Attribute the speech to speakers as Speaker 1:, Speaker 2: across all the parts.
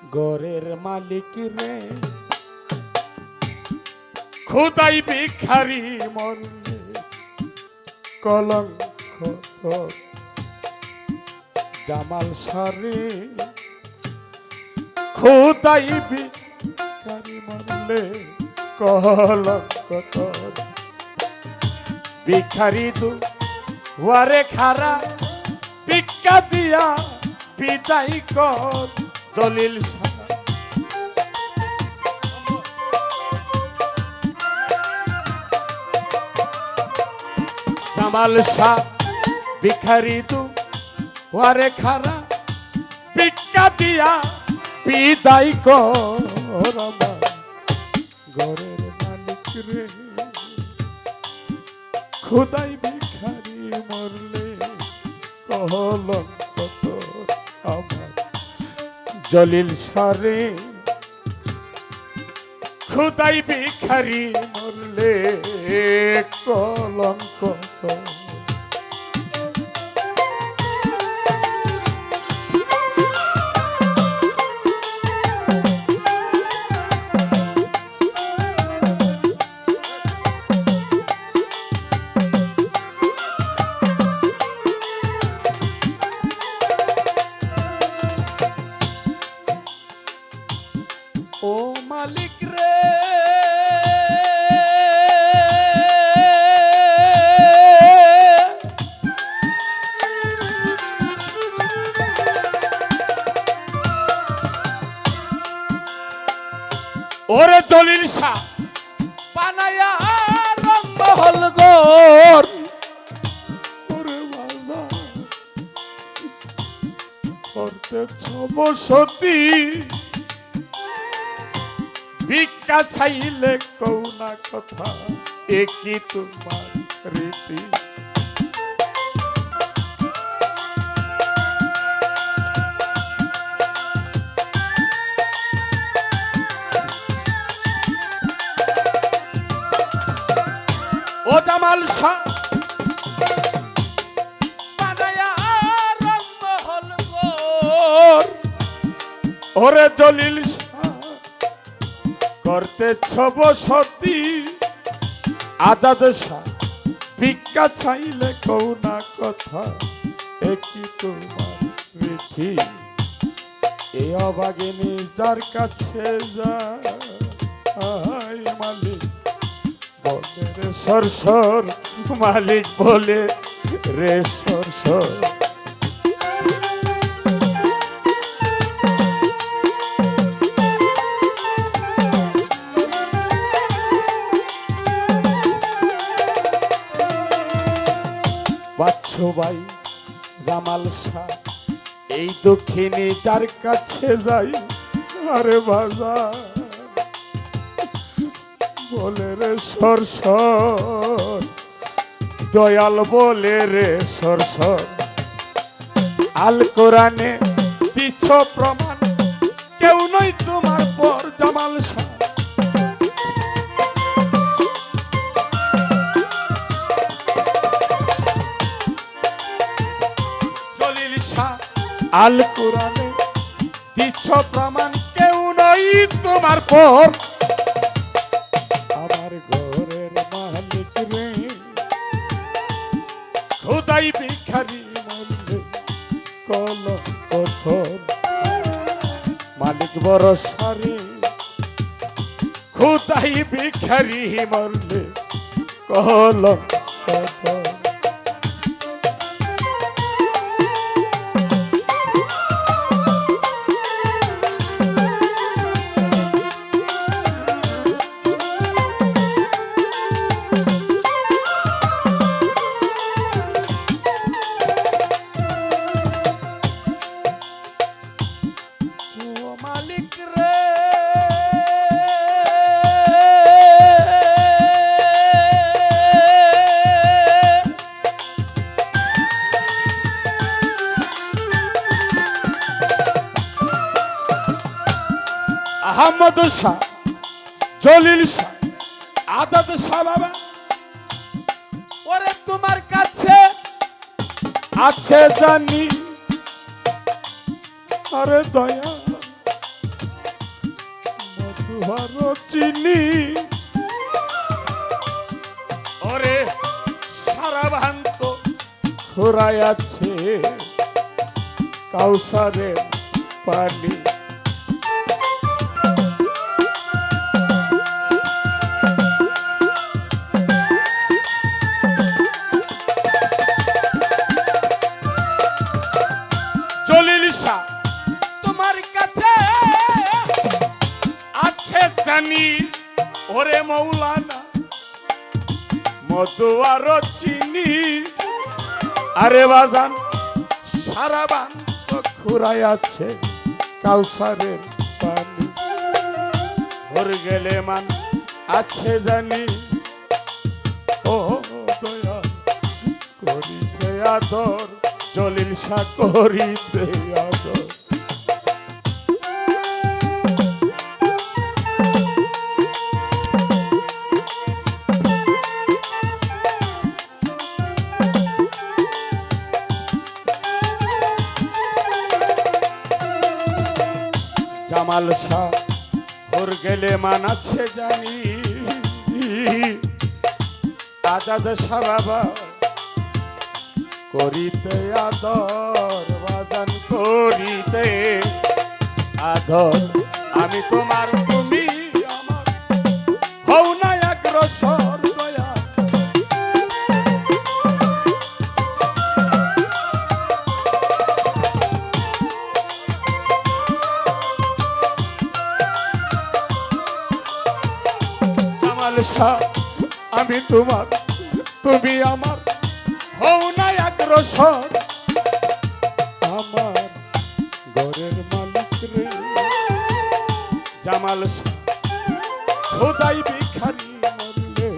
Speaker 1: গরের মালিক রে খুদাই ভিখারি মরলে কলঙ্ক। জামাল সারে খুদাই ভিখারি মরলে কলঙ্ক। ভিখারি দু ওয়ারে খারা, ভিক্ষা দিয়া বিদায় কর দলিল। জামাল শাহ, ভিখারি দু ওয়ারে খারা ভিক্ষা দিয়া বিদায় কর খুদাই ভিখারি মরলে কলঙ্ক তোর আমার জলিল সারে। খুদাই ভিখারি মরলে কলঙ্ক মালিক রে। ওরে দলিল শাহ বাবা করতে বসতি ভিক্ষা চাইলে কৌনা কথা একই তোমার রীতি ও জামাল শাহ। ওরে দলিল করতে ছব সতী। আজাদ শাহ, ভিক্ষা চাইলে কৌনা কথা একই তোমার রীতি এ অবাগিনী যার কাছে যায় মালিক বলে রে সরসর, মালিক বলে রে সরসর। ভাই জামাল শাহ। এই দক্ষিণে তার কাছে যাই, আরে বাজা বলে রে সরসর দয়াল বলে রে সরসর আল কোরআনে দিচ্ছ প্রমাণ, কেউ নয় তোমার পর জামাল শাহ। আল কোরআনে দিচ্ছ প্রমাণ, কেউ নয় তোমার পর। আমার ঘরের মালিক রে, খোদাই ভিখারি মরলে কল কথর মালিক বড় সারি খোদাই ভিখারি মরলে কল আহমদ শাহ, জলিল শাহ আদাদ শাহ বাবা। ওরে তোমার কাছে আছে জানি, আরে দয়া মধুয়ার চিনি। ওরে সারা ভান্ত খোরাই আছে কাউসারের পানি। আরে বাজান, সারা বান খুরাই আছে কাউসারের পানি। ওর গেলে মান আছে জানি। ও দয়া করিতে আদর, জলিল শাহ করিতে আদর। শাহ ওর গেলে মানাচ্ছে জানি। আজাদ শাহ বাবা, করিতে আদর, বাজান করিতে আদর। আমি তোমার জামাল আমি তোমার, তুমি আমার। হও না অগ্রসর আমার ঘরের মালিক রে, জামাল খোদাই ভিখারি মরলে,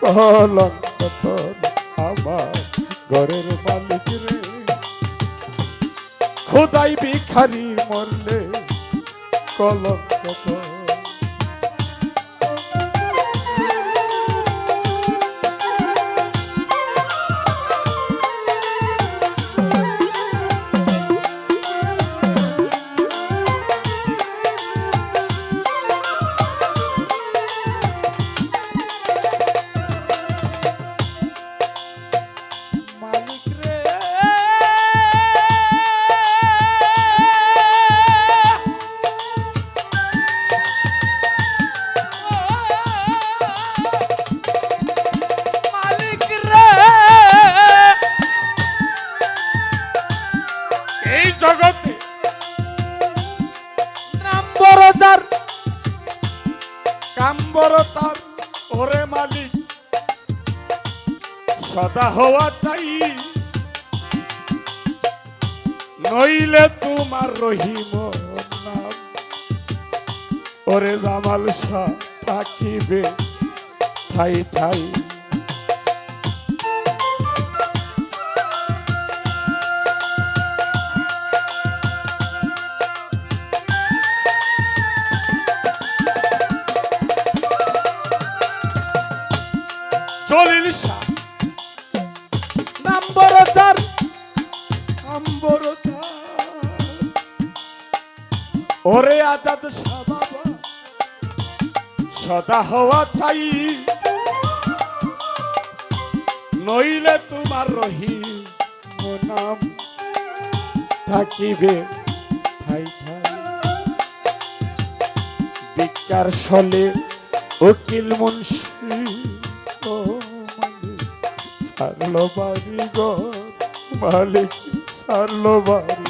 Speaker 1: কলঙ্ক আমার ঘরের মালিক রে। খোদাই ভিখারি মরলে, কলঙ্ক হওয়া নইলে তোমার রহিম নাম। ওরে জামাল শাহ থাকিবে ঠাই ঠাই। জলিল শাহ। ওরে আজাদ সদা হওয়া চাই। নইলে তোমার রহি নাম থাকিবে বিকার সলে উকিল মুন্সি সারলো বাড়ি ঘর মালিক, সারলো বাড়ি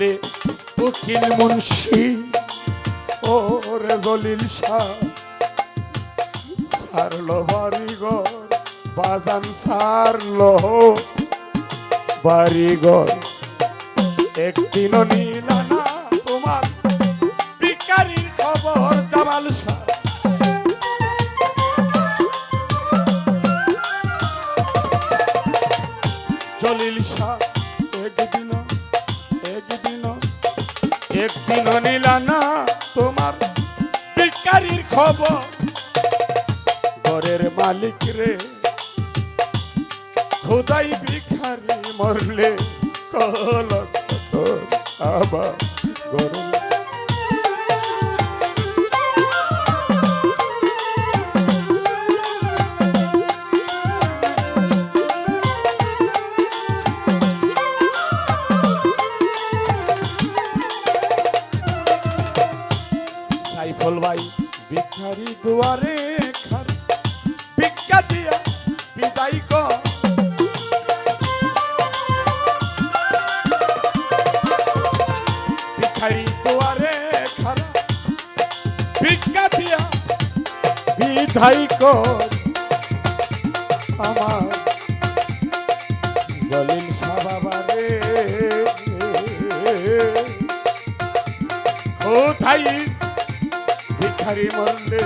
Speaker 1: সলে উকিল মুন্সি ও রে দলিল শাহ। সারলো বাড়িঘর, বাজান সারলো বাড়িঘর। একদিনও নিলা না তোমার ভিকারির খবর জামাল শাহ। জলিল শাহ একদিন নিলা না তোমার ভিখারির খবর। ঘরের মালিক রে, খোদাই ভিখারি মরলে কল আবার ঘরে কর আমার জলিল সাবাবারে। কোথায় ভিখারি মরলে?